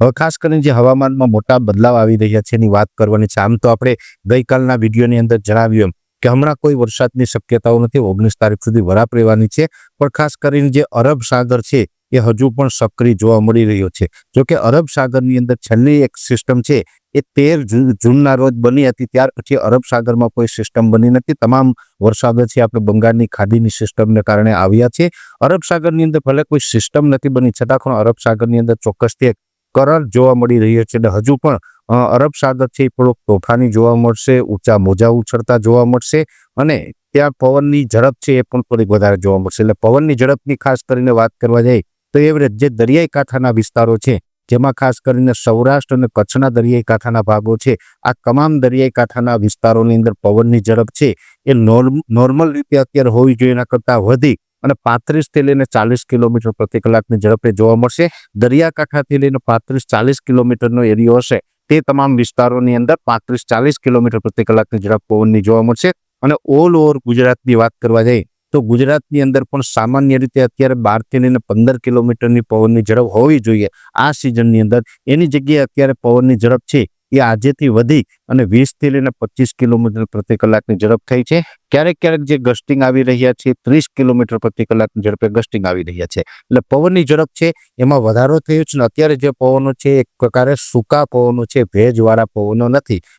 હવે ખાસ કરીને જે હવામાનમાં મોટા બદલાવ આવી રહ્યા છે એની વાત કરવાની છે. આમ તો આપણે ગઈકાલના વિડીયોની અંદર જણાવ્યું એમ કે હમણાં કોઈ વરસાદની શક્યતાઓ નથી. ઓગણીસ તારીખ સુધી વરાપ રહેવાની છે. પણ ખાસ કરીને જે અરબ સાગર છે એ હજુ પણ સક્રિય જોવા મળી રહ્યો છે. જો કે અરબ સાગરની અંદર છેલ્લી એક સિસ્ટમ છે એ તેર જૂન જૂનના રોજ બની હતી. ત્યાર પછી અરબ સાગરમાં કોઈ સિસ્ટમ બની નથી. તમામ વરસાદો છે આપણે બંગાળની ખાડીની સિસ્ટમને કારણે આવ્યા છે. અરબ સાગરની અંદર ભલે કોઈ સિસ્ટમ નથી બની, છતાં પણ અરબ સાગરની અંદર ચોક્કસથી એક કરંટ જોવા મળી રહ્યો છે અને હજુ પણ અરબ સાગરથી થોડોક તોફાની જોવા મળશે, ઊંચા મોજા ઉછળતા જોવા મળશે અને ત્યાં પવનની ઝડપ છે એ પણ થોડીક વધારે જોવા મળશે. એટલે પવનની ઝડપની ખાસ કરીને વાત કરવા જઈએ તો એવરેજ જે દરિયાઈ કાંઠાના વિસ્તારો છે, જેમાં ખાસ કરીને સૌરાષ્ટ્ર અને કચ્છના દરિયાઈ કાંઠાના ભાગો છે, આ તમામ દરિયાઈ કાંઠાના વિસ્તારોની અંદર પવનની ઝડપ છે એ નોર્મ, નોર્મલ રીતે અત્યારે હોવી જોઈએ. એના કરતાં વધી અને પાંત્રીસથી લઈને ચાલીસ કિલોમીટર પ્રતિ કલાકની ઝડપે જોવા મળશે. દરિયાકાંઠાથી લઈને પાંત્રીસ ચાલીસ કિલોમીટરનો એરિયો હશે. તે તમામ વિસ્તારોની અંદર પાંત્રીસ ચાલીસ કિલોમીટર પ્રતિ કલાકની ઝડપ પવનની જોવા મળશે. અને ઓલ ઓવર ગુજરાતની વાત કરવા જઈએ, તો ગુજરાતની અંદર પણ સામાન્ય રીતે અત્યારે બારથી લઈને પંદર કિલોમીટરની પવનની ઝડપ હોવી જોઈએ. આ સિઝનની અંદર એની જગ્યાએ અત્યારે પવનની ઝડપ છે એ આજેથી વધી અને વીસથી લઈને પચીસ કિલોમીટર પ્રતિ કલાકની ઝડપ થઈ છે. ક્યારેક ક્યારેક જે ગસ્ટિંગ આવી રહ્યા છે, ત્રીસ કિલોમીટર પ્રતિ કલાકની ઝડપે ગસ્ટિંગ આવી રહ્યા છે. એટલે પવનની ઝડપ છે, એમાં વધારો થયો છે ને અત્યારે જે પવનો છે, એક પ્રકારે સૂકા પવનો છે, ભેજવાળા પવનો નથી.